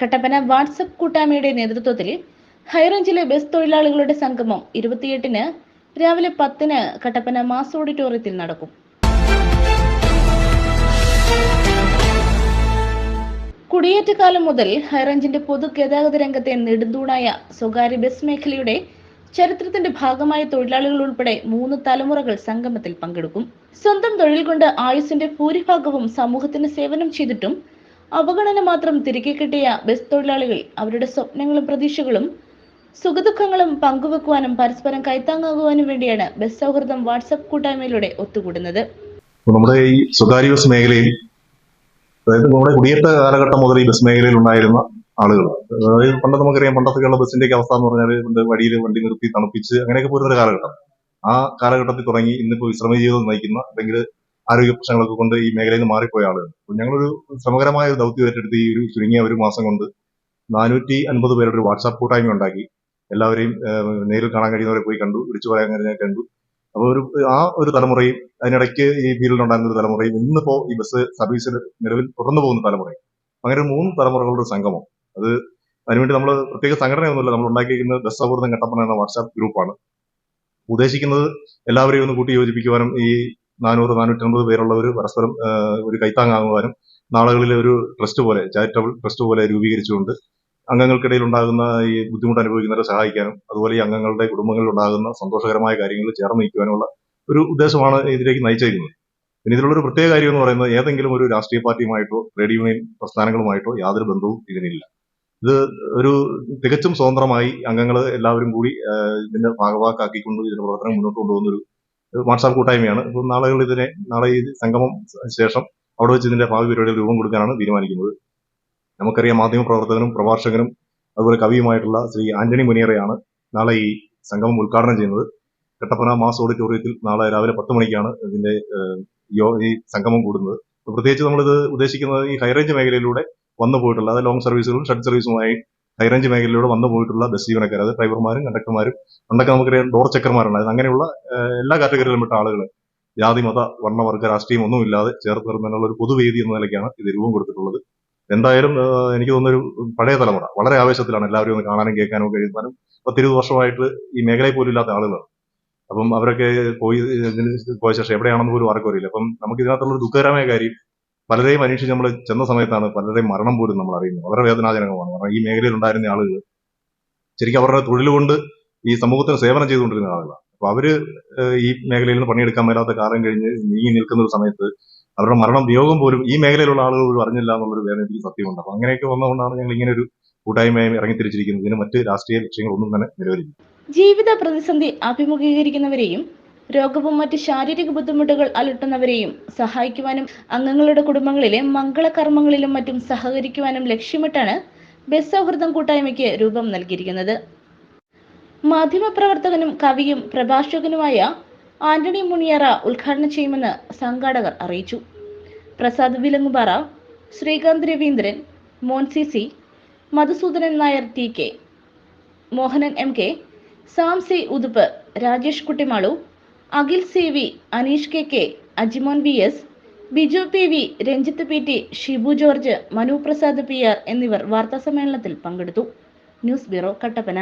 Kattappana WhatsApp കൂട്ടായ്മയുടെ നേതൃത്വത്തിൽ ഹൈറേഞ്ചിലെ bus തൊഴിലാളികളുടെ സംഗമം ഇരുപത്തിയെട്ടിന് രാവിലെ പത്തിന് കട്ടപ്പന മാസ് ഓഡിറ്റോറിയത്തിൽ നടക്കും. കുടിയേറ്റക്കാലം മുതൽ ഹൈറേഞ്ചിന്റെ പൊതുഗതാഗത രംഗത്തെ നെടുന്തൂണായ സ്വകാര്യ ബസ് മേഖലയുടെ ചരിത്രത്തിന്റെ ഭാഗമായ തൊഴിലാളികൾ ഉൾപ്പെടെ മൂന്ന് തലമുറകൾ സംഗമത്തിൽ പങ്കെടുക്കും. സ്വന്തം തൊഴിൽ കൊണ്ട് ആയുസിന്റെ ഭൂരിഭാഗവും സമൂഹത്തിന് സേവനം ചെയ്തിട്ടും അവഗണന മാത്രം തിരികെ കിട്ടിയ ബസ് തൊഴിലാളികൾ അവരുടെ സ്വപ്നങ്ങളും പ്രതീക്ഷകളും സുഖദുഃഖങ്ങളും പങ്കുവെക്കുവാനും പരസ്പരം കൈത്താങ്ങാകുവാനും വേണ്ടിയാണ് ബസ് സൗഹൃദം വാട്സപ്പ് കൂട്ടായ്മയിലൂടെ ഒത്തുകൂടുന്നത്. നമ്മുടെ ഈ സ്വകാര്യ ബസ് മേഖലയിൽ അതായത് നമ്മുടെ കുടിയേറ്റ കാലഘട്ടം മുതൽ ഈ ബസ് മേഖലയിൽ ഉണ്ടായിരുന്ന ആളുകൾ അതായത് പണ്ട് നമുക്കറിയാം പണ്ടത്തൊക്കെയുള്ള ബസ്സിന്റെയൊക്കെ അവസ്ഥ എന്ന് പറഞ്ഞാൽ പണ്ട് വഴിയിൽ വണ്ടി നിർത്തി തണുപ്പിച്ച് അങ്ങനെയൊക്കെ പോരുന്ന ഒരു കാലഘട്ടം. ആ കാലഘട്ടത്തിൽ തുടങ്ങി ഇന്നിപ്പോൾ വിശ്രമ ജീവിതം നയിക്കുന്ന അല്ലെങ്കിൽ ആരോഗ്യ പ്രശ്നങ്ങളൊക്കെ കൊണ്ട് ഈ മേഖലയിൽ നിന്ന് മാറിപ്പോയ ആളുകൾ ഞങ്ങളൊരു സമഗ്രമായ ഒരു ദൗത്യം ഏറ്റെടുത്ത് ഈ ഒരു ചുരുങ്ങിയ ഒരു മാസം കൊണ്ട് നാനൂറ്റി അൻപത് പേരുടെ ഒരു വാട്സാപ്പ് കൂട്ടായ്മ ഉണ്ടാക്കി. എല്ലാവരെയും നേരിൽ കാണാൻ കഴിയുന്നവരെ പോയി കണ്ടു വിളിച്ചു പറയാൻ കഴിഞ്ഞ കണ്ടു. അപ്പോൾ ഒരു ആ ഒരു തലമുറയും അതിനിടയ്ക്ക് ഈ ഫീൽഡിലുണ്ടായിരുന്ന ഒരു തലമുറയും ഇന്നിപ്പോ ഈ ബസ് സർവീസിൽ നിലവിൽ തുടർന്നു പോകുന്ന തലമുറയും. അങ്ങനെ മൂന്ന് തലമുറകളുടെ സംഗമം. അത് അതിനുവേണ്ടി നമ്മൾ പ്രത്യേക സംഘടനയൊന്നുമില്ല. നമ്മൾ ഉണ്ടാക്കിയിരിക്കുന്ന ബസ് സൗഹൃദം കട്ടപ്പന എന്ന വാട്സാപ്പ് ഗ്രൂപ്പാണ്. ഉദ്ദേശിക്കുന്നത് എല്ലാവരെയും ഒന്ന് കൂട്ടി യോജിപ്പിക്കുവാനും ഈ നാനൂറ് നാനൂറ്റമ്പത് പേരുള്ളവർ പരസ്പരം ഒരു കൈത്താങ്ങാകുവാനും നാളുകളിലെ ഒരു ട്രസ്റ്റ് പോലെ ചാരിറ്റബിൾ ട്രസ്റ്റ് പോലെ രൂപീകരിച്ചുകൊണ്ട് അംഗങ്ങൾക്കിടയിൽ ഉണ്ടാകുന്ന ഈ ബുദ്ധിമുട്ട് അനുഭവിക്കുന്നവരെ സഹായിക്കാനും അതുപോലെ ഈ അംഗങ്ങളുടെ കുടുംബങ്ങളിൽ ഉണ്ടാകുന്ന സന്തോഷകരമായ കാര്യങ്ങൾ ചേർന്ന് നിൽക്കുവാനുള്ള ഒരു ഉദ്ദേശമാണ് ഇതിലേക്ക് നയിച്ചിരിക്കുന്നത്. പിന്നെ ഇതിലുള്ളൊരു പ്രത്യേക കാര്യം എന്ന് പറയുന്നത് ഏതെങ്കിലും ഒരു രാഷ്ട്രീയ പാർട്ടിയുമായിട്ടോ ട്രേഡ് യൂണിയൻ പ്രസ്ഥാനങ്ങളുമായിട്ടോ യാതൊരു ബന്ധവും ഇതിനില്ല. ഇത് ഒരു തികച്ചും സ്വതന്ത്രമായി അംഗങ്ങൾ എല്ലാവരും കൂടി ഇതിന്റെ ഭാഗവാക്കാക്കിക്കൊണ്ട് ഇതിന്റെ പ്രവർത്തനം മുന്നോട്ട് കൊണ്ടുപോകുന്ന ഒരു വാട്സാപ്പ് കൂട്ടായ്മയാണ്. അപ്പോൾ നാളെ ഇതിനെ നാളെ ഈ സംഗമം ശേഷം അവിടെ വെച്ച് ഇതിന്റെ ഭാവി പരിപാടികൾ രൂപം കൊടുക്കാനാണ് തീരുമാനിക്കുന്നത്. നമുക്കറിയാം മാധ്യമ പ്രവർത്തകനും പ്രഭാഷകനും അതുപോലെ കവിയുമായിട്ടുള്ള ശ്രീ ആന്റണി മുനിയറയാണ് നാളെ ഈ സംഗമം ഉദ്ഘാടനം ചെയ്യുന്നത്. കട്ടപ്പന മാസ് ഓഡിറ്റോറിയത്തിൽ നാളെ രാവിലെ പത്ത് മണിക്കാണ് ഇതിന്റെ ഈ സംഗമം കൂടുന്നത്. പ്രത്യേകിച്ച് നമ്മളിത് ഉദ്ദേശിക്കുന്നത് ഈ ഹൈറേഞ്ച് മേഖലയിലൂടെ വന്നു പോയിട്ടുള്ള അതായത് ലോങ് സർവീസുകളും ഷട്ട് സർവീസുമായി ഹൈറേഞ്ച് മേഖലയിലൂടെ വന്നു പോയിട്ടുള്ള ബസ് ജീവനക്കാർ അത് ഡ്രൈവർമാരും കണ്ടക്ടർമാരും പണ്ടൊക്കെ നമുക്കറിയാം ഡോർ ചെക്കർമാരുണ്ടായിരുന്നു അങ്ങനെയുള്ള എല്ലാ കാറ്റഗറിയിലും പെട്ട ആളുകൾ ജാതി മത വർണവർഗ രാഷ്ട്രീയം ഒന്നുമില്ലാതെ ചേർത്ത് നിർത്തുന്നതിനുള്ള ഒരു പൊതുവേദി എന്ന നിലയ്ക്കാണ് ഇത് രൂപം കൊടുത്തിട്ടുള്ളത്. എന്തായാലും എനിക്ക് തോന്നുന്നൊരു പഴയ തലമുറ വളരെ ആവേശത്തിലാണ് എല്ലാവരും ഒന്ന് കാണാനും കേൾക്കാനും കഴിയുന്നതും പത്തിരുപത് വർഷമായിട്ട് ഈ മേഖലയിൽ പോലും ഇല്ലാത്ത ആളുകളാണ്. അപ്പം അവരൊക്കെ പോയി പോയ ശേഷം എവിടെയാണെന്ന് പോലും ആർക്കും അറിയില്ല. അപ്പം നമുക്ക് ഇതിനകത്തുള്ള ഒരു ദുഃഖകരമായ കാര്യം പലരെയും അന്വേഷിച്ച് നമ്മൾ ചെന്ന സമയത്താണ് പലരെയും മരണം പോലും നമ്മൾ അറിയുന്നത്. വളരെ വേദനാജനകമാണ്. കാരണം ഈ മേഖലയിൽ ഉണ്ടായിരുന്ന ആളുകൾ ശരിക്കും അവരുടെ തൊഴിൽ കൊണ്ട് ഈ സമൂഹത്തിന് സേവനം ചെയ്തുകൊണ്ടിരുന്ന ആളുകളാണ്. അപ്പൊ അവർ ഈ മേഖലയിൽ നിന്ന് പണിയെടുക്കാൻ മേലാത്ത കാലം കഴിഞ്ഞ് നീങ്ങി നിൽക്കുന്ന ഒരു സമയത്ത് അവരുടെ മരണം വിയോഗം പോലും ഈ മേഖലയിലുള്ള ആളുകൾ പോലും അറിഞ്ഞില്ല എന്നുള്ളൊരു വേദന എനിക്ക് സത്യമുണ്ട്. അപ്പൊ അങ്ങനെയൊക്കെ വന്നതുകൊണ്ടാണ് ഞങ്ങൾ ഇങ്ങനെ ഒരു കൂട്ടായ്മയായി ഇറങ്ങിത്തിരിച്ചിരിക്കുന്നത്. ഇതിന് മറ്റ് രാഷ്ട്രീയ ലക്ഷ്യങ്ങളൊന്നും തന്നെ നിലവിലില്ല. ജീവിത പ്രതിസന്ധി അഭിമുഖീകരിക്കുന്നവരെയും രോഗവും മറ്റ് ശാരീരിക ബുദ്ധിമുട്ടുകൾ അലട്ടുന്നവരെയും സഹായിക്കുവാനും അംഗങ്ങളുടെ കുടുംബങ്ങളിലെ മംഗളകർമ്മങ്ങളിലും മറ്റും സഹകരിക്കുവാനും ലക്ഷ്യമിട്ടാണ് ബസ് സൗഹൃദം കൂട്ടായ്മയ്ക്ക് രൂപം നൽകിയിരിക്കുന്നത്. മാധ്യമപ്രവർത്തകനും കവിയും പ്രഭാഷകനുമായ ആന്റണി മുനിയറ ഉദ്ഘാടനം ചെയ്യുമെന്ന് സംഘാടകർ അറിയിച്ചു. Prasad Vilangupara Sreekanth Raveendran Moncy C Madhusoodanan Nair T K Mohanan M K Samsy Uthup Rajesh Kuttimalu Akhil C V Aneesh K K Ajimon V S Biju P V Ranjith P T Shibu George Manu Prasad P R എന്നിവർ വാർത്താസമ്മേളനത്തിൽ പങ്കെടുത്തു. News bureau Kattappana.